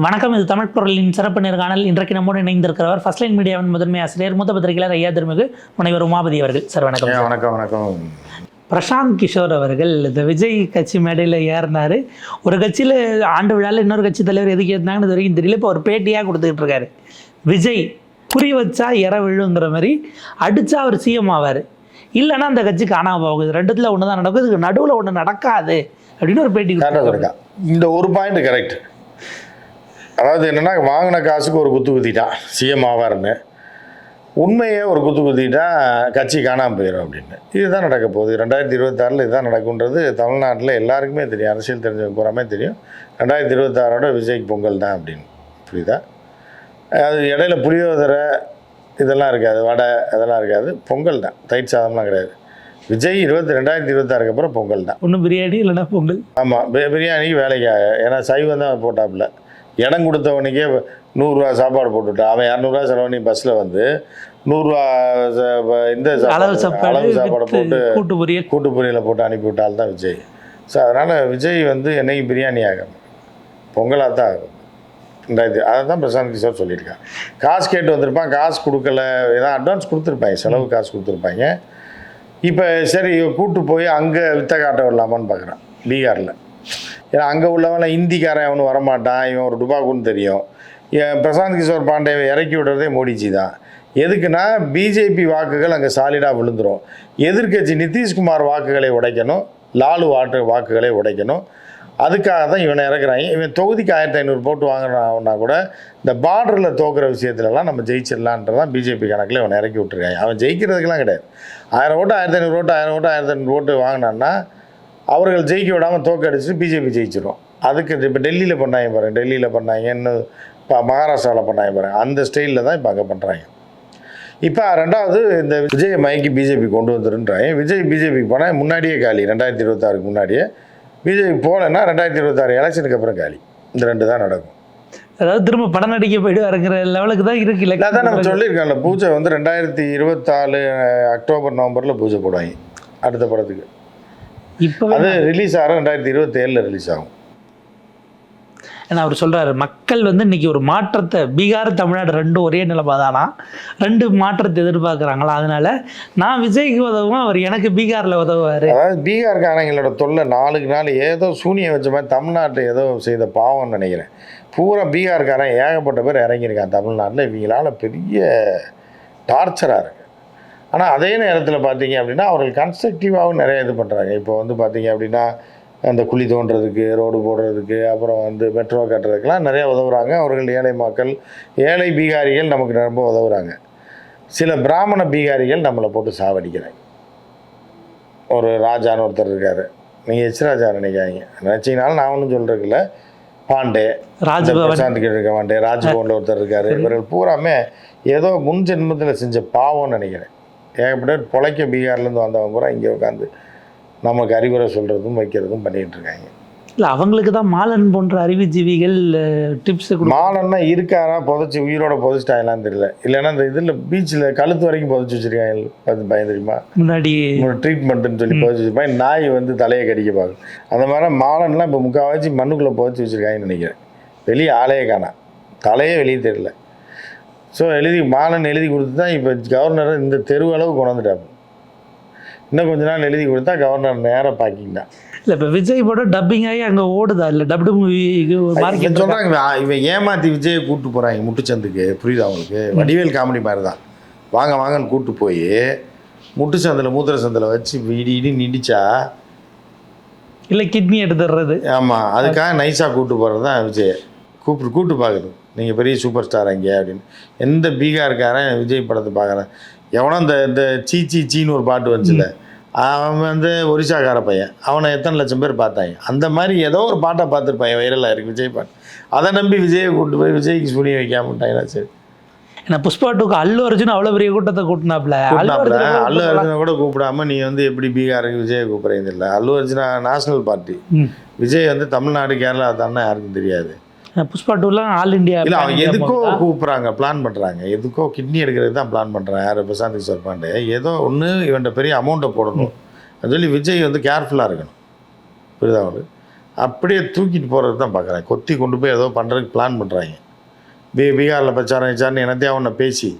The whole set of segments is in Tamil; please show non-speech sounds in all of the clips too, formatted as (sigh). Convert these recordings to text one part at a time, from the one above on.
வணக்கம் இது தமிழ் பொருளின் சிறப்பு நேர்காணல். இன்றைக்கு நம்மோடு இணைந்திருக்கிறவர் ஃபர்ஸ்ட் லைன் மீடியாவின் முதன்மை ஆசிரியர் மூத்த பத்திரிகையாளர் ஐயா திருமிகு முனைவர் உமாபதி அவர்கள். சார் வணக்கம் வணக்கம் வணக்கம். பிரசாந்த் கிஷோர் அவர்கள் இந்த விஜய் கட்சி மேடையில் ஏறினார். ஒரு கட்சியில் ஆண்டு விழாவில் இன்னொரு கட்சி தலைவர் எதுக்கு ஏறினாங்கன்னு இது வரைக்கும் தெரியல. இப்போ ஒரு பேட்டியாக கொடுத்துக்கிட்டு இருக்காரு. விஜய் குறி வச்சா இற விழுங்கிற மாதிரி அடிச்சா அவர் சிஎம் ஆவார். இல்லைன்னா அந்த கட்சி காணாம போகுது. ரெண்டுத்தில் ஒன்று தான் நடக்கும் இதுக்கு நடுவில் ஒன்று நடக்காது. அப்படின்னு ஒரு பேட்டி இந்த ஒரு பாயிண்ட் கரெக்ட் அதாவது என்னென்னா வாங்கின காசுக்கு ஒரு குத்து குத்திட்டான் சிஎம் ஆவார்னு உண்மையே ஒரு குத்து குத்திட்டா கட்சி காணாமல் போயிடும் அப்படின்னு. இதுதான் நடக்க போகுது. ரெண்டாயிரத்தி இருபத்தாறில் இதுதான் நடக்குன்றது தமிழ்நாட்டில் எல்லாருக்குமே தெரியும். அரசியல் தெரிஞ்சவங்க பூராமே தெரியும். ரெண்டாயிரத்தி இருபத்தாறோட விஜய்க்கு பொங்கல் தான் அப்படின்னு. புரியுதா? அது இடையில புளியோதரை இதெல்லாம் இருக்காது. வடை அதெல்லாம் இருக்காது. பொங்கல் தான். தயிர் சாதம்லாம் கிடையாது. விஜய் இருபத்தி ரெண்டாயிரத்தி இருபத்தாறுக்கு அப்புறம் பொங்கல் தான். ஒன்று பிரியாணி இல்லைன்னா பொங்கல். ஆமாம் பிரியாணிக்கு வேலைக்காக ஏன்னா சைவம் தான் போட்டாப்புல. இடம் கொடுத்தவனுக்கே நூறுரூவா சாப்பாடு போட்டுவிட்டான் அவன் இரநூறுவா செலவு பண்ணி பஸ்ஸில் வந்து நூறுரூவா இந்த அளவு சாப்பாடு போட்டு கூட்டு பொரியல் கூட்டு பொரியலை போட்டு அனுப்பி விட்டால் தான் விஜய். ஸோ அதனால் விஜய் வந்து என்னைக்கு பிரியாணி ஆகும் பொங்கலாக தான் ஆகும். ரெண்டாயிரத்தி அதை தான் பிரசாந்த் கிஷோர் சொல்லியிருக்கான் காசு கேட்டு வந்திருப்பான் காசு கொடுக்கல. ஏதாவது அட்வான்ஸ் கொடுத்துருப்பாங்க செலவு காசு கொடுத்துருப்பாங்க. இப்போ சரி கூட்டு போய் அங்கே வித்த காட்ட விடலாமான்னு பார்க்குறான் பீகாரில். ஏன்னா அங்கே உள்ளவன்லாம் ஹிந்திக்காரன் அவனு வரமாட்டான் இவன் ஒரு டுபாக்குன்னு தெரியும். பிரசாந்த் கிஷோர் பாண்டேவை இறக்கி விடுறதே மோடிஜி தான். எதுக்குன்னா பிஜேபி வாக்குகள் அங்கே சாலிடாக விழுந்துடும் எதிர்க்கட்சி நிதிஷ்குமார் வாக்குகளை உடைக்கணும் லாலு வாட்டு வாக்குகளை உடைக்கணும். அதுக்காக தான் இவனை இறக்குறாங்க. இவன் தொகுதிக்கு ஆயிரத்தி ஐநூறு போட்டு வாங்குறான்னா கூட இந்த பார்டரில் தோக்குற விஷயத்துலலாம் நம்ம ஜெயிச்சிடலான்றதான் பிஜேபி கணக்கில் இவனை இறக்கி விட்டுருக்காங்க. அவன் ஜெயிக்கிறதுக்கெலாம் கிடையாது. ஆயிரம் ஓட்டு ஆயிரத்தி ஐநூறு ஓட்டு ஆயிரம் ஓட்டு ஆயிரத்தி ஐநூறு ஓட்டு வாங்கினான்னா அவர்கள் ஜெயிக்க விடாமல் தோக்கடிச்சு பிஜேபி ஜெயிச்சிடும் அதுக்கு இப்போ டெல்லியில் பண்ணாங்க பாருங்க டெல்லியில் பண்ணாங்க இன்னும் இப்போ மகாராஷ்டிராவில் பண்ணாங்க பாருங்க அந்த ஸ்டைலில் தான் இப்போ அங்கே பண்ணுறாங்க இப்போ ரெண்டாவது இந்த விஜய் மயக்கி பிஜேபி கொண்டு வந்துருன்றாங்க. விஜய் பிஜேபிக்கு போனால் முன்னாடியே காலி. ரெண்டாயிரத்தி இருபத்தாறுக்கு முன்னாடியே. பிஜேபி போகலைன்னா ரெண்டாயிரத்தி இருபத்தாறு எலெக்ஷனுக்கு அப்புறம் காலி. இந்த ரெண்டு தான் நடக்கும். அதாவது திரும்ப படம் நடிக்க போயிடுவாருங்கிற லெவலுக்கு தான் இருக்கு நான் தான் நம்ம இல்லை சொல்லியிருக்கேன்ல பூஜை வந்து ரெண்டாயிரத்தி இருபத்தாலு அக்டோபர் நவம்பரில் பூஜை போடுவாங்க. அடுத்த படத்துக்கு. இப்போ அது ரிலீஸ் ஆகும் ரெண்டாயிரத்தி இருபத்தேழில் ரிலீஸ் ஆகும். ஏன்னா அவர் சொல்றாரு மக்கள் வந்து இன்னைக்கு ஒரு மாற்றத்தை பீகார் தமிழ்நாடு ரெண்டும் ஒரே நிலைமை தானா ரெண்டு மாற்றத்தை எதிர்பார்க்குறாங்களா? அதனால நான் விஜய்க்கு உதவும் அவர் எனக்கு பீகார்ல உதவுவாரு. அதாவது பீகார்காரங்களோட தொல்லை நாளுக்கு நாள் ஏதோ சூனியம் வச்ச மாதிரி தமிழ்நாட்டை ஏதோ செய்த பாவம்னு நினைக்கிறேன். பூரா பீகார்காரன் ஏகப்பட்ட பேர் இறங்கியிருக்கான் தமிழ்நாட்டில். இவங்களால பெரிய டார்ச்சராக இருக்குது ஆனால் அதே நேரத்தில் பார்த்தீங்க அப்படின்னா அவர்கள் கன்ஸ்ட்ரக்டிவாகவும் நிறைய இது பண்ணுறாங்க இப்போ வந்து பார்த்தீங்க அப்படின்னா அந்த குழி தோண்டுறதுக்கு ரோடு போடுறதுக்கு அப்புறம் வந்து மெட்ரோ கட்டுறதுக்கெலாம் நிறைய உதவுறாங்க. அவர்கள் ஏழை மக்கள் ஏழை பீகாரிகள் நமக்கு ரொம்ப உதவுறாங்க. சில பிராமண பீகாரிகள் நம்மளை போட்டு சாவடிக்கிறாங்க. ஒரு ராஜான்னு ஒருத்தர் இருக்கார். நீங்கள் எச் ராஜா நினைக்காதீங்க. நினச்சிங்கனாலும் நான் ஒன்றும் சொல்கிறதுல பாண்டே பிரசாந்த் இருக்க பாண்டே ராஜ்பவனில் ஒருத்தர் இருக்கார். இவர்கள் பூராமே ஏதோ முன் ஜென்மத்தில் செஞ்ச பாவம்னு நினைக்கிறேன். ஏகப்பட்ட பொழைக்க பீகார்லேருந்து வந்தவங்க பூரா இங்கே உட்காந்து நமக்கு அறிவுரை சொல்கிறதும் வைக்கிறதும் பண்ணிகிட்டு இருக்காங்க. இல்லை அவங்களுக்கு தான் மாலன் போன்ற அறிவுஜீவிகள் டிப்ஸ் மாலன்னா இருக்காரா புதைச்சி உயிரோட புதைச்சிட்டாங்களான்னு தெரியல. இல்லைன்னா இந்த இதில் பீச்சில் கழுத்து வரைக்கும் புதைச்சி வச்சிருக்காங்க. பார்த்து பயம் தெரியுமா? முன்னாடி ட்ரீட்மெண்ட்டுன்னு சொல்லி புதைச்சி வச்சிருப்பாங்க. நாய் வந்து தலையை கடிக்க பார்க்கும். அந்த மாதிரி மாலன்லாம் இப்போ முக்கால்வாசி மண்ணுக்குள்ளே புதைச்சி வச்சிருக்காங்கன்னு நினைக்கிறேன். வெளியே ஆளையே காணாம் தலையே வெளியே தெரியல. ஸோ எழுதி மாலன் எழுதி கொடுத்து தான் இப்போ கவர்னரை இந்த தெருவளவு கொண்டு வந்துட்டாங்க இன்னும் கொஞ்ச நாள் எழுதி கொடுத்தா கவர்னர் நேராக பாக்கிங் தான். இல்லை இப்போ விஜய் படம் டப்பிங் ஆகி அங்கே ஓடுதா? இல்லை டப்டு மூவி மார்க்கெட் சொல்கிறாங்க இவன் ஏமாற்றி விஜயை கூப்பிட்டு போகிறாங்க முட்டுச்சந்துக்கு. புரியுதா அவங்களுக்கு வடிவேல் காமெடி மாதிரி தான் வாங்க வாங்கன்னு கூப்பிட்டு போய் முட்டுச்சந்தில் மூத்திர சந்தில் வச்சு இடி இடி நிடிச்சா இல்லை கிட்னி எடுத்துடுறது. ஆமாம் அதுக்காக நைஸாக கூப்பிட்டு போகிறது தான் விஜய். கூப்பிட்டு கூப்பிட்டு பார்க்குறது நீங்கள் பெரிய சூப்பர் ஸ்டார் அங்கே அப்படின்னு. எந்த பீகார்காரன் விஜய் படத்தை பார்க்குறேன்? எவனோ இந்த இந்த சீ சீ சீன்னு ஒரு பாட்டு வந்துச்சுல. அவன் வந்து ஒரிசாக்கார பையன். அவனை எத்தனை லட்சம் பேர் பார்த்தாங்க. அந்த மாதிரி ஏதோ ஒரு பாட்டை பார்த்துருப்பாங்க வைரலாக இருக்கு விஜய் பாட்டு. அதை நம்பி விஜயை கூப்பிட்டு போய் விஜய்க்கு புரிய வைக்காமட்டாங்கன்னா சரி ஏன்னா புஷ்பா டூக்கு அல்லு அர்ஜுன் அவ்வளோ பெரிய கூட்டத்தை கூட்டினாப்ல. அல்லு அர்ஜுனை அல்லு கூப்பிடலாம். அர்ஜுனை கூட கூப்பிடாம நீ வந்து எப்படி பீகாருக்கு விஜயை கூப்பிட்றது இல்லை அல்லு அர்ஜுனா நேஷனல் பார்ட்டி. விஜய் வந்து தமிழ்நாடு கேரளா தானே யாருக்கும் தெரியாது. புஷ்பா டூலாம் ஆல் இந்தியா இல்லை pan-India எதுக்கோ. கூப்பிட்றாங்க பிளான் பண்ணுறாங்க எதுக்கோ கிட்னி எடுக்கிறதுக்கு தான் பிளான் பண்ணுறான் யார்? பிரசாந்த் கிஷோர் பாண்டே. ஏதோ ஒன்று இவன்ட்ட பெரிய அமௌண்ட்டை போடணும். அது சொல்லி விஜய் வந்து கேர்ஃபுல்லாக இருக்கணும். புரியுதா அவரு? அப்படியே தூக்கிட்டு போகிறது தான் பார்க்குறேன் கொத்தி கொண்டு போய் ஏதோ பண்ணுறதுக்கு பிளான் பண்ணுறாங்க பீ பீகாரில் பிரச்சாரம் வச்சார்னு என்னத்தையும் அவனை பேசி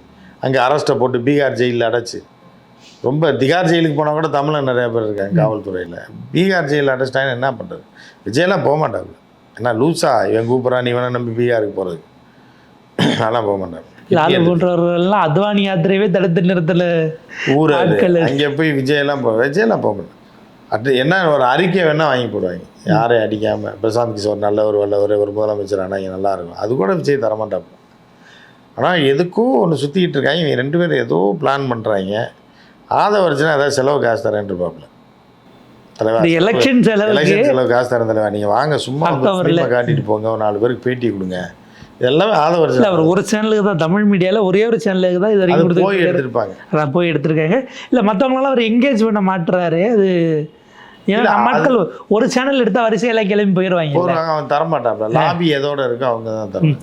அங்கே அரெஸ்ட்டை போட்டு பீகார் ஜெயிலில் அடைச்சி. ரொம்ப திகார் ஜெயிலுக்கு போனால் கூட தமிழில் நிறைய பேர் இருக்காங்க காவல்துறையில். பீகார் ஜெயிலில் அடைச்சிட்டாங்கன்னு என்ன பண்ணுறது விஜயெல்லாம் போக மாட்டாங்க ஏன்னா லூஸா இவன் கூப்பிட்றான் இவனை நம்பி பீகாருக்கு போகிறதுக்கு அதெல்லாம் போக மாட்டாங்க லாலு போன்றவர்கள்லாம் அத்வானி யாத்திரையவே தடுத்து நிறுத்தல ஊர். அங்கே போய் விஜயெல்லாம் போ விஜயெல்லாம் போக மாட்டேன். அட் என்ன ஒரு அறிக்கை வேணால் வாங்கி போடுவாங்க. யாரையும் அடிக்காமல் பிரசாந்த் கிஷோர் நல்லவர் வல்லவர் ஒரு முதலமைச்சர் ஆனால் இங்கே நல்லா இருக்கும். அது கூட விஜய் தரமாட்டாப்ப ஆனால் எதுக்கோ ஒன்று சுற்றிக்கிட்டு இருக்காங்க. இவங்க ரெண்டு பேரும் ஏதோ பிளான் பண்ணுறாங்க ஆதவர்ஜனா ஏதாவது செலவு காசு தரேன்ட்டு இந்த எலெக்ஷன் செலவுக்கு செலவு காசு தரேன் தலைவா. நீங்கள் வாங்க சும்மா காட்டிட்டு போங்க ஒரு நாலு பேருக்கு பேட்டி கொடுங்க. இதெல்லாமே இல்ல ஆதவர்ஜனா அவர் ஒரு சேனலுக்கு தான் தமிழ் மீடியால ஒரே ஒரு சேனலுக்கு தான் இது வரைக்கும் போய் எடுத்திருப்பாங்க. அதான் போய் எடுத்திருக்காங்க. இல்ல மற்றவங்களாம் அவர் எங்கேஜ் பண்ண மாட்டுறாரு. அது ஏன்னா இல்ல, ஆட்கள் ஒரு சேனல் எடுத்தா வரிசையெல்லாம் கிளம்பி போயிடுவாங்க அவன் தரமாட்டாப்ல. லாபி எதோட இருக்கோ அவங்க தான்?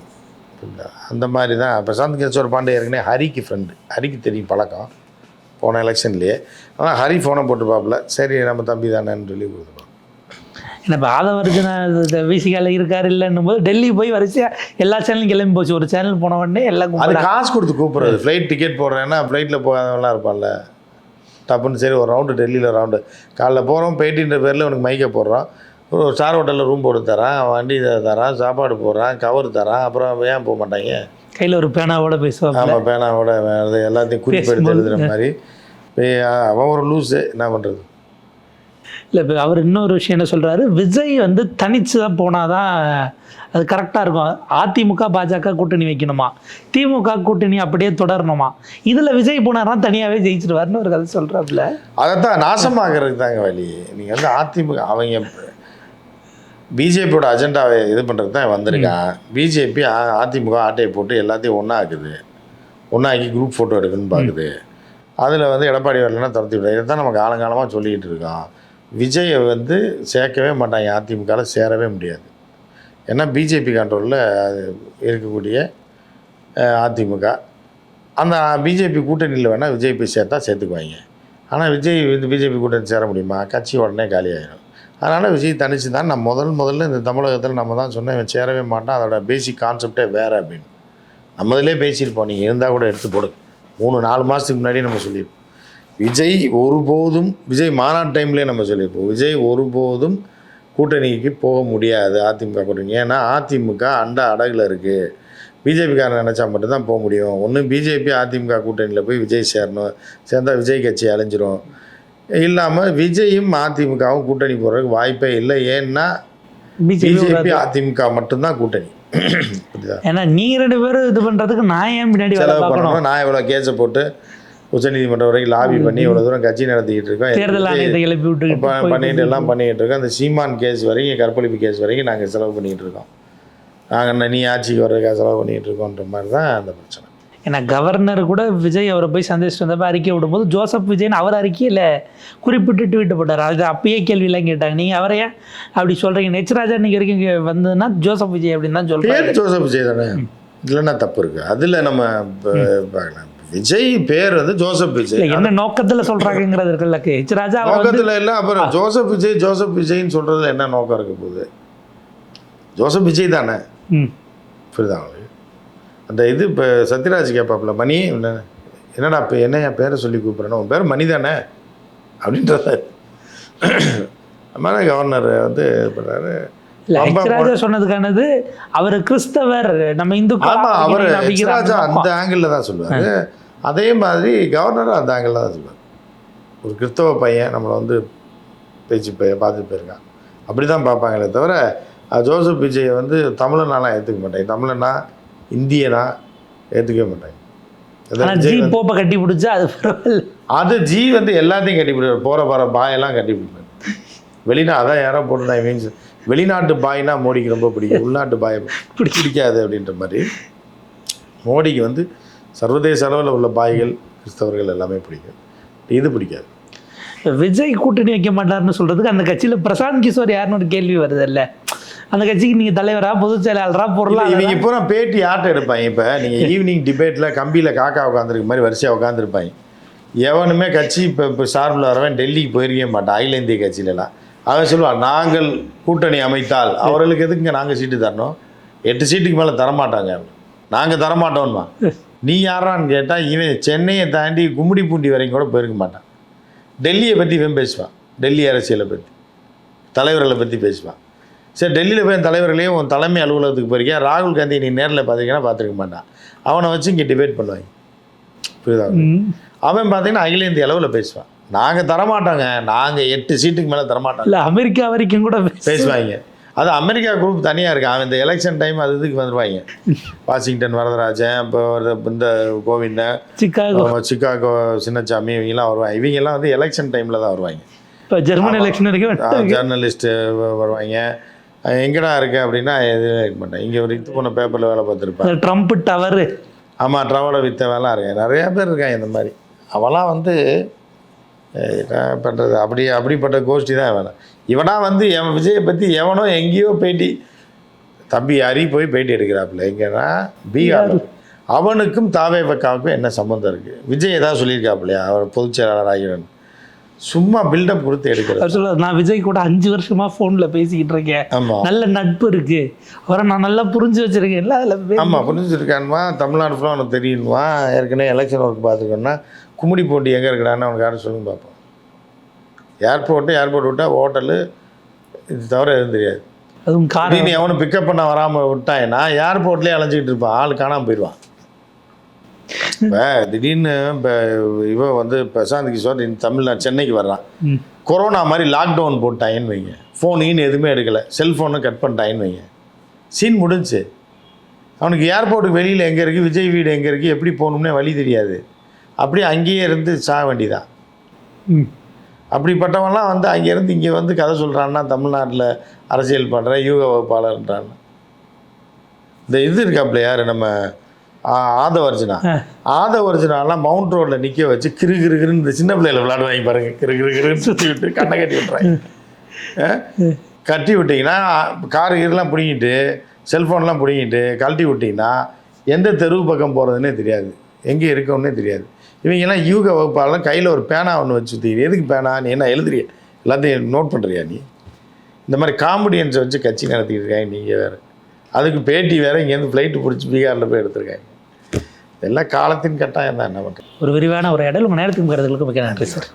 அந்த மாதிரி தான். பிரசாந்த் கிஷோர் பாண்டே ஏற்கனவே ஹரிக்கு ஃப்ரெண்டு ஹரிக்கு தெரியும் பழக்கம். போன எலெக்ஷன்லேயே. ஆனால் ஹரி ஃபோனை போட்டுப்பாப்புல சரி நம்ம தம்பி தானேன்னு சொல்லி கொடுத்துருப்பான் ஏன்னா இப்போ ஆதவர்ஜுனா விசிகால இருக்காரு இல்லைன்னும் போது டெல்லி போய் வரிசையா எல்லா சேனலும் கிளம்பி போச்சு. ஒரு சேனல் போன உடனே எல்லாம் அது காசு கொடுத்து கூப்பிட்றது. ஃப்ளைட் டிக்கெட் போடுறேன்னா ஃப்ளைட்டில் போகாதவன்லாம் இருப்பான்ல. டப்புன்னு சரி ஒரு ரவுண்டு டெல்லியில் ரவுண்டு காலைல போகிறோம் பேட்டின்ற பேரில் உனக்கு மைக்கை போடுறோம் ஒரு ஸ்டார் ஹோட்டலில் ரூம் போட்டு தரான். வண்டி தரான் சாப்பாடு போடுறான் கவர் தரான். அப்புறம் ஏன் போக மாட்டாங்க? கையில ஒரு பேனாவோட பேசுவாங்க ஆமாம் பேனாவோட வேறு எல்லாத்தையும் குறிப்பெடுத்து எழுதுகிற மாதிரி. அவன் ஒரு லூஸு என்ன பண்ணுறது இல்லை இப்போ அவர் இன்னொரு விஷயம் என்ன சொல்றாரு? விஜய் வந்து தனிச்சு தான் போனாதான் அது கரெக்டாக இருக்கும். அதிமுக பாஜக கூட்டணி வைக்கணுமா? திமுக கூட்டணி அப்படியே தொடரணுமா? இதில் விஜய் போனார்னா தனியாகவே ஜெயிச்சிருவாருன்னு ஒரு கதை சொல்கிறாப்புல அதைத்தான் நாசமாக்குறதுக்கு தாங்க வழி. நீங்கள் வந்து அதிமுக அவங்க பிஜேபியோட அஜெண்டாவை இது பண்ணுறது தான் வந்திருக்கான் பிஜேபி அதிமுக ஆட்டையை போட்டு எல்லாத்தையும் ஒன்றா ஆக்குது ஒன்றாக்கி குரூப் ஃபோட்டோ எடுக்கணும்னு பார்க்குது அதில் வந்து எடப்பாடி வரலன்னா துரத்தி விட இதை தான் நம்ம காலங்காலமாக சொல்லிக்கிட்டு இருக்கோம். விஜயை வந்து சேர்க்கவே மாட்டாங்க. அதிமுகவில் சேரவே முடியாது. ஏன்னா பிஜேபி கண்ட்ரோலில் இருக்கக்கூடிய அதிமுக. அந்த பிஜேபி கூட்டணியில் வேணால் விஜய் போய் சேர்த்தா சேர்த்துக்குவாங்க. ஆனால் விஜய் வந்து பிஜேபி கூட்டணி சேர முடியுமா? கட்சி உடனே காலியாயிடும் அதனால் விஜய் தனிச்சு தான் நான் முதல் முதல்ல இந்த தமிழகத்தில் நம்ம தான் சொன்னேன் இவன் சேரவே மாட்டான் அதோட பேசிக் கான்செப்டே வேறு அப்படின்னு. நம்ம இதிலே பேசியிருப்போம் நீங்கள் இருந்தால் கூட எடுத்து போடு. மூணு நாலு மாதத்துக்கு முன்னாடி நம்ம சொல்லியிருப்போம். விஜய் ஒருபோதும் விஜய் மாநாட்டு டைம்லேயே நம்ம சொல்லியிருப்போம். விஜய் ஒருபோதும் கூட்டணிக்கு போக முடியாது அதிமுக கூட்டணி. ஏன்னா அதிமுக அண்டா அடகில் இருக்குது பிஜேபிக்காரன் நினச்சா மட்டும்தான் போக முடியும். ஒன்று பிஜேபி அதிமுக கூட்டணியில் போய் விஜய் சேரணும். சேர்ந்தா விஜய் கட்சி அழிஞ்சிரும். இல்லாமல் விஜயும் அதிமுகவும் கூட்டணி போகிறதுக்கு வாய்ப்பே இல்லை. ஏன்னா பிஜேபி அதிமுக மட்டும்தான் கூட்டணி. ஏன்னா நீங்க ரெண்டு பேரும் இது பண்றதுக்கு நான் ஏன் பின்னாடி செலவு பண்ணணும். நான் இவ்வளோ கேஸை போட்டு உச்சநீதிமன்றம் வரைக்கும் லாபி பண்ணி இவ்வளோ தூரம் கட்சி நடத்திக்கிட்டு இருக்கோம். தேர்தல் ஆணையத்தை கிளப்பி விட்டு பண்ணிட்டு எல்லாம் பண்ணிக்கிட்டு இருக்கோம். அந்த சீமான் கேஸ் வரைக்கும் கற்பழிப்பு கேஸ் வரைக்கும் நாங்கள் செலவு பண்ணிக்கிட்டு இருக்கோம். நாங்கள் நீ ஆட்சிக்கு வர்றதுக்காக செலவு பண்ணிக்கிட்டு இருக்கோன்ற மாதிரி தான் அந்த பிரச்சனை. ஏன்னா கவர்னர் கூட விஜய் அவரை போய் சந்திச்சுட்டு வந்தப்ப அறிக்கை விடும்போது ஜோசப் விஜய்னு அவர் அறிக்கையில் குறிப்பிட்டு ட்வீட் போட்டார். அது அப்பயே கேள்வியெல்லாம் கேட்டாங்க. நீங்கள் அவரை ஏன் அப்படி சொல்கிறீங்க நெச்சராஜா இன்னைக்கு வரைக்கும் வந்ததுன்னா ஜோசப் விஜய் அப்படின்னு தான் சொல்கிறாரு பேர் ஜோசப் விஜய் தானே? இல்லைன்னா தப்பு இருக்குது அதில் நம்ம பார்க்கலாம் விஜய் பேர் வந்து ஜோசப் விஜய். என்ன நோக்கத்தில் சொல்கிறாங்கிறது இருக்குல்ல ஹெச் ராஜா நோக்கத்தில் இல்லை அப்புறம் ஜோசப் விஜய் ஜோசப் விஜய்ன்னு சொல்கிறதுல என்ன நோக்கம் இருக்க போகுது? ஜோசப் விஜய் தானே? ம். புரியுதா அந்த இது இப்போ சத்யராஜ் கேட்பாப்புல மணி என்ன என்னடா இப்போ என்ன என் பேரை சொல்லி கூப்பிட்றேன்னு உன் பேர் மணி தானே? அப்படின்றத மாதிரி கவர்னர் வந்து இது பண்ணுறாரு ராஜா சொன்னதுக்கானது அவர் கிறிஸ்தவர் நம்ம ஆமாம் அவர் ராஜா அந்த. ஆங்கிளில் தான் சொல்லுவார். அதே மாதிரி கவர்னரும் அந்த ஆங்கிளில் தான் சொல்லுவார். ஒரு கிறிஸ்தவ பையன் நம்மளை வந்து பேச்சு பையன் பார்த்துட்டு போயிருக்கான். அப்படி தான் பார்ப்பாங்களே தவிர ஜோசப் விஜயை வந்து தமிழனாலாம் ஏற்றுக்க மாட்டாங்க தமிழனா இந்தியனா ஏற்றுக்கவே மாட்டாங்க. ஜி போப்பை கட்டி பிடிச்சா அது பரவாயில்ல. அது ஜி வந்து எல்லாத்தையும் கட்டிப்பிடுவார் போகிற போகிற பாயெல்லாம் கட்டிப்பிடுவார் வெளிநா அதான் யாரோ போட்டு நான் மீன்ஸ் வெளிநாட்டு பாய்னா மோடிக்கு ரொம்ப பிடிக்கும். உள்நாட்டு பாய் பிடிக்காது அப்படின்ற மாதிரி. மோடிக்கு வந்து சர்வதேச அளவில் உள்ள பாய்கள் கிறிஸ்தவர்கள் எல்லாமே பிடிக்கும். இது பிடிக்காது. விஜய் கூட்டணி வைக்க மாட்டாருன்னு சொல்றதுக்கு அந்த கட்சியில பிரசாந்த் கிஷோர் யாருன்னு ஒரு கேள்வி வருது இல்ல? அந்த கட்சிக்கு நீங்க தலைவரா பொதுச் செயலாளரா இல்ல, பொருளா இவங்க பூரா பேட்டி ஆட்ட எடுப்பாங்க. இப்போ நீங்கள் ஈவினிங் (laughs) டிபேட்டில் கம்பியில் காக்கா உட்காந்துருக்க மாதிரி வரிசையாக உட்காந்துருப்பாங்க எவனுமே கட்சி இப்போ இப்போ சார்பில் வரவன் டெல்லிக்கு போயிருக்கவே மாட்டான் அகில இந்திய கட்சியிலலாம். அவன் சொல்லுவான் நாங்கள் கூட்டணி அமைத்தால் அவர்களுக்கு எதுக்குங்க நாங்கள் சீட்டு தரணும்? எட்டு சீட்டுக்கு மேலே தரமாட்டாங்க நாங்கள் தரமாட்டோம்மா. நீ யாரான்னு கேட்டால் இவன் சென்னையை தாண்டி கும்மிடி பூண்டி வரைக்கும் கூட போயிருக்க மாட்டான். டெல்லியை பற்றி இவன் பேசுவான். டெல்லி அரசியலை பற்றி தலைவர்களை பற்றி பேசுவான். சரி டெல்லியில் போய் தலைவர்களையும் உன் தலைமை அலுவலகத்துக்கு போயிருக்கேன் ராகுல் காந்தி நீ நேரில் பார்த்திருக்கேன்னா பார்த்துருக்க மாட்டான். அவனை வச்சு இங்கே டிபேட் பண்ணுவாங்க. புரியுதா. அவன் பார்த்தீங்கன்னா அகில இந்திய அளவில் பேசுவான். நாங்கள் தரமாட்டோங்க. நாங்கள் எட்டு சீட்டுக்கு மேலே தரமாட்டோம். இல்ல அமெரிக்கா வரைக்கும் கூட பேசு- பேசுவாங்க. அது அமெரிக்கா குரூப் தனியாக இருக்கு. அவன் இந்த எலெக்ஷன் டைம் அது இதுக்கு வந்துருவாங்க. வாஷிங்டன் வரதராஜன் இப்போ இந்த கோவிந்தன் சிக்காகோ. சிக்காகோ சின்னசாமி இவங்கெல்லாம் வருவாங்க. இவங்கெல்லாம் வந்து எலெக்ஷன் டைமில் தான் வருவாங்க. இப்ப ஜெர்மன் எலெக்ஷன். ஜேர்னலிஸ்ட்டு வருவாங்க. எங்கடா இருக்க அப்படின்னா எதுவும் இருக்க மாட்டேன். இங்கே ஒரு இது போன பேப்பரில் வேலை பார்த்துருப்பேன். ட்ரம்ப் டவர் ஆமாம் ட்ராவலை வித்த வேலை இருக்கேன் நிறையா பேர் இருக்காங்க இந்த மாதிரி. அவெல்லாம் வந்து என்ன பண்ணுறது அப்படி அப்படிப்பட்ட கோஷ்டி தான் வேணும் இவனா வந்து எவன் விஜயை பற்றி எவனோ எங்கேயோ பேட்டி தம்பி ஹரி போய் பேட்டி எடுக்கிறாப்புல. எங்கன்னா பீகார் அவனுக்கும் தாவே பக்காவுக்கும் என்ன சம்மந்தம் இருக்குது விஜய் ஏதாவது சொல்லியிருக்காப்புலையா? அவர் பொதுச் செயலாளர் ஆகிறன் சும்மா பில்டப் கொடுத்து எடுக்கிறது. அவர் சொல்லுவார் நான் விஜய் கூட அஞ்சு வருஷமா போன்ல பேசிக்கிட்டு இருக்கேன். ஆமாம் நல்ல நட்பு இருக்கு. அவரை நான் நல்லா புரிஞ்சு வச்சிருக்கேன். இல்ல அதுல ஆமாம் புரிஞ்சுருக்கானுமா. தமிழ்நாடு ஃபுல்லாக அவனுக்கு தெரியுமா ஏற்கனவே எலெக்ஷன் ஒர்க் பார்த்துக்கோன்னா கும்மிடி போட்டி எங்கே இருக்கிறான்னு அவனுக்கு யாரும் சொல்லுங்க பார்ப்போம். ஏர்போர்ட்டு ஏர்போர்ட் விட்டால் ஹோட்டலு இது தவிர எதுவும் தெரியாது. அதுவும் காரணம். எவனும் பிக்கப் பண்ண வராமல் விட்டாங்கன்னா ஏர்போர்ட்லேயே அலைஞ்சிக்கிட்டு இருப்பான். ஆள் காணாமல் போயிடுவான் இப்போ திடீர்னு இப்போ இவன் வந்து பிரசாந்த் கிஷோர் இந்த தமிழ்நாடு சென்னைக்கு வர்றான். கொரோனா மாதிரி லாக்டவுன் போட்டாங்கன்னு வைங்க. ஃபோன் ஈன்னு எதுவுமே எடுக்கலை. செல்ஃபோனும் கட் பண்ணிட்டாங்கன்னு வைங்க. சீன் முடிஞ்சுச்சு அவனுக்கு ஏர்போர்ட்டுக்கு வெளியில் எங்கே இருக்குது விஜய் வீடு எங்கே இருக்குது எப்படி போகணும்னே வழி தெரியாது. அப்படியே அங்கேயே இருந்து சாக வேண்டியதான். அப்படிப்பட்டவன்லாம் வந்து அங்கேருந்து இங்கே வந்து கதை சொல்கிறான்னா தமிழ்நாட்டில் அரசியல் பண்ணுற யூக வகுப்பாளர்ன்றான் இந்த இது இருக்காப்புல யார் நம்ம ஆதவர்ஜுனா. ஆதவர்ஜுனாலாம் மவுண்ட் ரோட்டில் நிற்க வச்சு கிரு கிரு கிருன்னு இந்த சின்ன பிள்ளையில விளையாடுவாங்க பாருங்க. கிரு கிரு கிருன்னு சுற்றி விட்டு கண்ணை கட்டி விட்டுறாங்க? கட்டி விட்டிங்கன்னா காரு கீரெலாம் பிடிங்கிட்டு செல்ஃபோன்லாம் பிடிங்கிட்டு கழட்டி விட்டிங்கன்னா எந்த தெருவு பக்கம் போகிறதுனே தெரியாது. எங்கே இருக்கோன்னே தெரியாது. இவங்கெல்லாம் யூக வகுப்பாளர் கையில் ஒரு பேனா ஒன்று வச்சு சுற்றிக்கிட்டு எதுக்கு பேனா? நீ என்ன எழுதுறிய? எல்லாத்தையும் நோட் பண்ணுறியா நீ? இந்த மாதிரி காமெடியன்ஸை வச்சு கட்சி நடத்திக்கிட்டு இருக்காங்க நீங்கள் வேறு. அதுக்கு பேட்டி வேறு இங்கேருந்து ஃப்ளைட்டு பிடிச்சி பீகாரில் போய் எடுத்திருக்காங்க. இதெல்லாம் காலத்தின் கட்டாயம் தான் என்ன பண்ணுறது ஒரு விரிவான ஒரு இடம் உங்க நேரத்துக்கு கருதுகளுக்கு மிக நன்றி சார்.